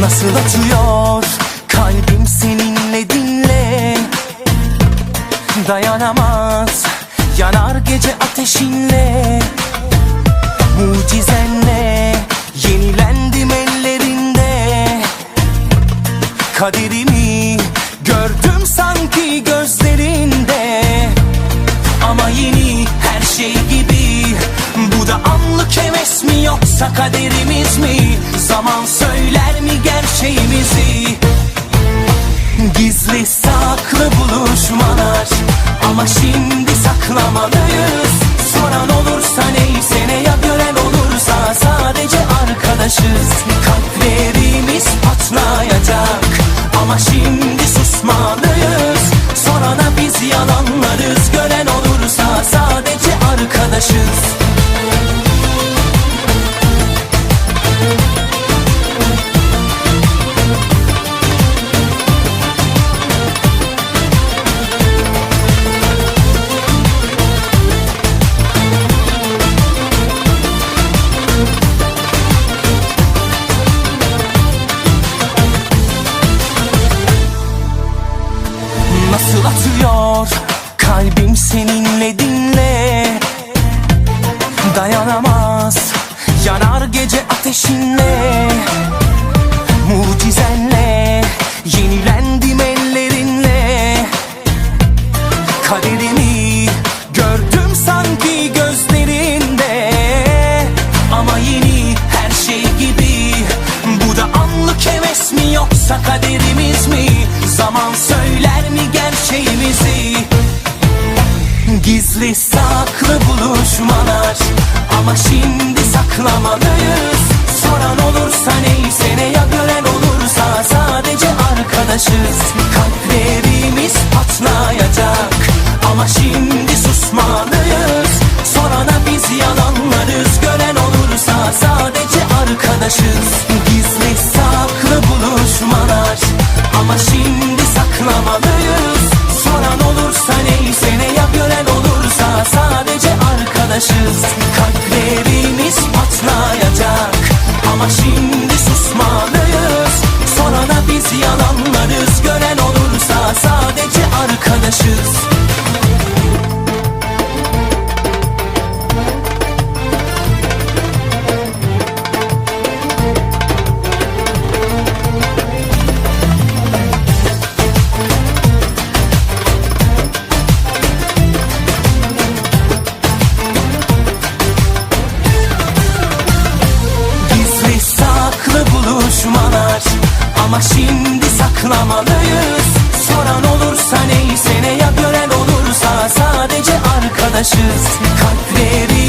Nasıl atıyor? Kalbim seninle dinle. Dayanamaz yanar gece ateşinle. Mucizenle yenilendim ellerinde. Kaderimi gördüm sanki gözlerinde. Ama yeni her şey gibi. Bu da anlık heves mi yoksa kaderimiz mi? Zamansız şimdi saklamalıyız Soran olursa neyse ne ya gören olursa Sadece arkadaşız. Kalplerimiz patlayacak. Ama şimdi Nasıl atıyor kalbim seninle dinle. Dayanamaz. Yanar gece ateşinle. Mucizenle. Yenilendim ellerinle. Kaderimi gördüm sanki gözlerinde. Ama yeni her şey gibi. Bu da anlık heves mi yoksa kaderimiz mi? Zaman söyler mi gerçeğimizi Gizli saklı buluşmalar. Ama şimdi saklamalıyız. Soran olursa neyse ne ya gören olursa. Sadece arkadaşız Ama şimdi saklamalıyız. Soran olursa neyse ne ya gören olursa Sadece arkadaşız. Kalpleri